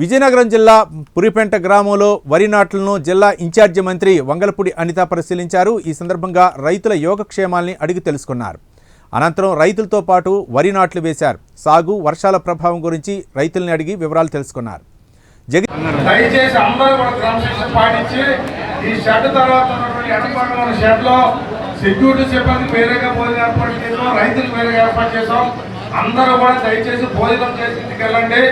విజయనగరం జిల్లా పురిపెంట గ్రామంలో వరి నాట్లను జిల్లా ఇన్ఛార్జి మంత్రి వంగలపూడి అనిత పరిశీలించారు. ఈ సందర్భంగా రైతుల యోగక్షేమాల్ని అడిగి తెలుసుకున్నారు. అనంతరం రైతులతో పాటు వరి నాట్లు వేశారు. సాగు వర్షాల ప్రభావం గురించి రైతుల్ని అడిగి వివరాలు తెలుసుకున్నారు. జగన్ దయచేసి అందరూ కూడా క్రమశిక్షణ పాటించి ఈ షెడ్ తర్వాత ఉన్నటువంటి సెక్యూరిటీ సిబ్బంది వేరేగా భోజనం ఏర్పాటు చేసాం రైతులకు వేరేగా ఏర్పాటు చేసాం అందరూ కూడా దయచేసి భోజనం చేసి ఇంటికి వెళ్ళండి.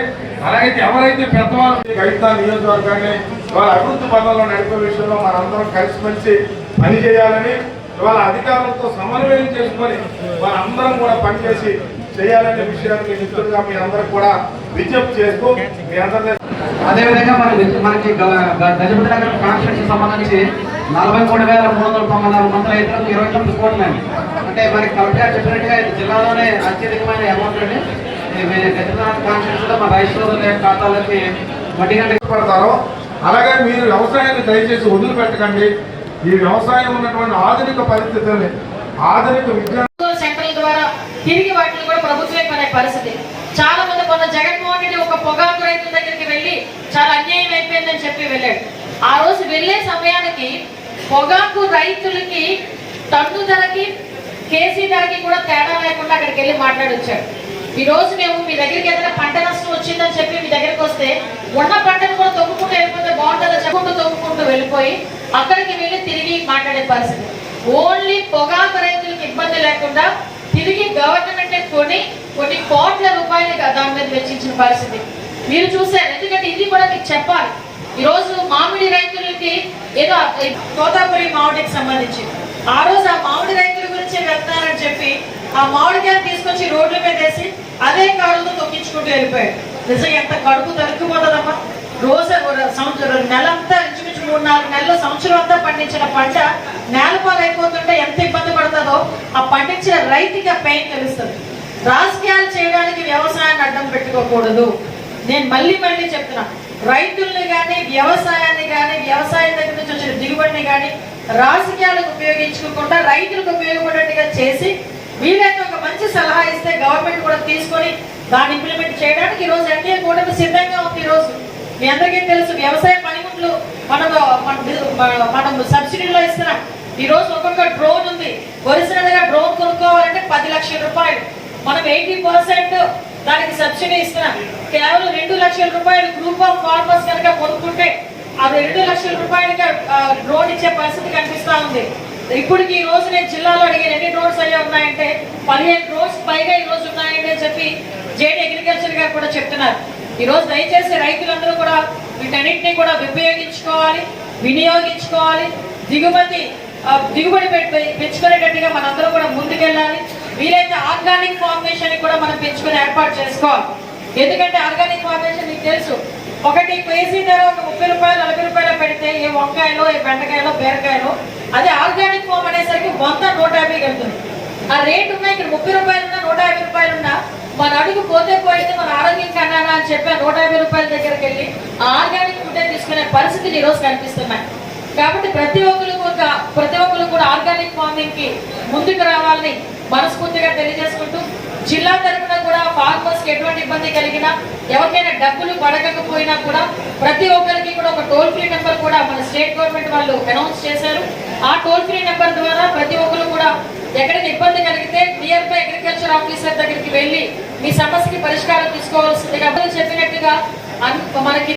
అలాగైతే ఎవరైతే పెద్దవాళ్ళు ఈ నియోజకవర్గాన్ని వాళ్ళ అభివృద్ధి పనుల్లో నడిపే విషయంలో మనందరం కలిసిమెలిసి పనిచేయాలని ఇవాళ అధికారులతో సమన్వయం చేసుకొని మనందరం కూడా పనిచేసి చేయాలనే విషయాన్ని మిత్రులుగా మీ అందరూ కూడా విజ్ఞప్తి చేస్తూ మీ అందరి అదేవిధంగా మనకి మనకి గజపతి నగర్ కాన్స్టిట్యూన్సీ సంబంధించి నలభై మూడు వేల మూడు వందల తొంభై నాలుగు మంది రైతులకు ఇరవై తొమ్మిది కోట్లు అంటే మనకి కలెక్టర్ చెప్పినట్టుగా ఇది జిల్లాలోనే అత్యధికమైన అమౌంట్ అండి. ఖాతాలకి వడ్డీ పడతారో అలాగే మీరు వ్యవసాయాన్ని దయచేసి వదిలిపెట్టకండి. ఈ వ్యవసాయం ఉన్నటువంటి ఆధునిక పరిస్థితుల్ని ఆధునిక విజ్ఞాన ప్రభుత్వ సెంట్రల్ ద్వారా తిరిగి వాటిని కూడా ప్రభుత్వమే కొనే పరిస్థితి. చాలా మంది మొన్న జగన్మోహన్ రెడ్డి ఒక పొగాకు రైతుల దగ్గరికి వెళ్ళి చాలా అన్యాయం అయిపోయిందని చెప్పి వెళ్ళాడు. ఆ రోజు వెళ్ళే సమయానికి పొగాకు రైతులకి టన్ను ధరకి కేసీ ధరకి కూడా తేడా లేకుండా అక్కడికి వెళ్ళి మాట్లాడొచ్చాడు. ఈ రోజు మేము మీ దగ్గరికి ఏదైనా పంట నష్టం వచ్చిందని చెప్పి మీ దగ్గరికి వస్తే ఉన్న పంటను కూడా తొక్కుకుంటూ వెళ్ళిపోతే బాగుంటుందో చెప్పుకుంటూ తొక్కుకుంటూ వెళ్ళిపోయి అక్కడికి వెళ్ళి తిరిగి మాట్లాడే పరిస్థితి. ఓన్లీ పొగాకు రైతులకు ఇబ్బంది లేకుండా తిరిగి గవర్నమెంట్ కొని కొన్ని కోట్ల రూపాయలు దాని మీద వెచ్చించిన పరిస్థితి. మీరు చూసారు ఎందుకంటే ఇది కూడా మీకు చెప్పాలి. ఈరోజు మామిడి రైతులకి ఏదో తోతాపురి మామిడికి సంబంధించి ఆ రోజు ఆ మామిడి రైతుల గురించి వెళ్తారని చెప్పి ఆ మామిడి వెళ్ళిపోయాడు. నిజంగా ఎంత కడుపు తరుక్కుపోతుందమ్మా రోజు సంవత్సరం నెలంతా ఇంచుమించు మూడు నాలుగు నెలలు సంవత్సరం అంతా పండించిన పంట నేలపాలైపోతుంటే ఎంత ఇబ్బంది పడుతుందో ఆ పండించిన రైతుకి ఆ పెయిన్ తెలుస్తుంది. రాజకీయాలు చేయడానికి వ్యవసాయాన్ని అడ్డం పెట్టుకోకూడదు. నేను మళ్ళీ మళ్ళీ చెప్తున్నా రైతుల్ని కానీ వ్యవసాయాన్ని కానీ వ్యవసాయం దగ్గర నుంచి వచ్చిన దిగుబడిని కానీ రాజకీయాలకు ఉపయోగించుకోకుండా రైతులకు ఉపయోగపడేట్టుగా చేసి వీలైతే ఒక మంచి సలహా ఇస్తే గవర్నమెంట్ కూడా తీసుకొని దాన్ని ఇంప్లిమెంట్ చేయడానికి ఈ రోజు ఎన్డీఏ కూటమి సిద్ధంగా ఉంది ఈరోజు మీ అందరికీ తెలుసు వ్యవసాయ పనిముట్లు మనం మన- మనం సబ్సిడీలో ఇస్తున్నాం. ఈరోజు ఒక్కొక్క డ్రోన్ ఉంది. ఒరిజినల్ దగ్గర డ్రోన్ కొనుక్కోవాలంటే పది లక్షల రూపాయలు. మనం ఎయిటీ పర్సెంట్ దానికి సబ్సిడీ ఇస్తున్నాం. కేవలం రెండు లక్షల రూపాయలు గ్రూప్ ఆఫ్ ఫార్మర్స్ కనుక కొనుక్కుంటే ఆ రెండు లక్షల రూపాయలకి డ్రోన్ ఇచ్చే పరిస్థితి కనిపిస్తూ ఉంది. ఇప్పటికి ఈ రోజు నేను జిల్లాలో అడిగిన ఎన్ని డ్రోన్స్ అయ్యి ఉన్నాయంటే పదిహేను డ్రోన్స్ పైగా ఈ రోజు ఉన్నాయండి అని చెప్పి జేడీ అగ్రికల్చర్ గారు కూడా చెప్తున్నారు. ఈరోజు దయచేసి రైతులందరూ కూడా వీటన్నింటినీ కూడా ఉపయోగించుకోవాలి వినియోగించుకోవాలి దిగుమతి దిగుబడి పెంచుకునేటట్టుగా మనందరూ కూడా ముందుకెళ్ళాలి. వీలైతే ఆర్గానిక్ ఫార్మేషన్ కూడా మనం పెంచుకుని ఏర్పాటు చేసుకోవాలి. ఎందుకంటే ఆర్గానిక్ ఫార్మేషన్ మీకు తెలుసు ఒకటి కేజీ ధర ఒక ముప్పై రూపాయలు నలభై రూపాయలు పెడితే ఏ వంకాయలో ఏ బెండకాయలో బీరకాయలో అదే ఆర్గానిక్ ఫామ్ అనేసరికి వంద నూట యాభై వెళ్తుంది. ఆ రేట్ ఉన్నాయి ఇక్కడ ముప్పై రూపాయలున్నా నూట యాభై రూపాయలు ఉన్నా మన అడుగు పోతే పోయితే మన ఆరోగ్యం కన్నానా అని చెప్పి నూట యాభై రూపాయల దగ్గరికి వెళ్ళి ఆ ఆర్గానిక్ ఫుడ్ తీసుకునే పరిస్థితులు ఈ రోజు కనిపిస్తున్నాయి. కాబట్టి ప్రతి ఒక్కరు కూడా ప్రతి ఒక్కరు కూడా ఆర్గానిక్ ఫార్మింగ్కి ముందుకు రావాలని మనస్ఫూర్తిగా తెలియజేసుకుంటూ జిల్లా తరఫున కూడా ఫార్మర్స్కి ఎటువంటి ఇబ్బంది కలిగినా ఎవరికైనా డబ్బులు పడకపోయినా కూడా ప్రతి ఒక్కరు టోల్ ఫ్రీ నెంబర్ కూడా మన స్టేట్ గవర్నమెంట్ వాళ్ళు అనౌన్స్ చేశారు. ఆ టోల్ ఫ్రీ నెంబర్ ద్వారా ప్రతి ఒక్కరు కూడా ఎక్కడికి ఇబ్బంది కలిగితే నియర్ బై అగ్రికల్చర్ ఆఫీసర్ దగ్గరికి వెళ్ళి మీ సమస్యకి పరిష్కారం తీసుకోవాల్సిందిగా చెప్పినట్టుగా మనకి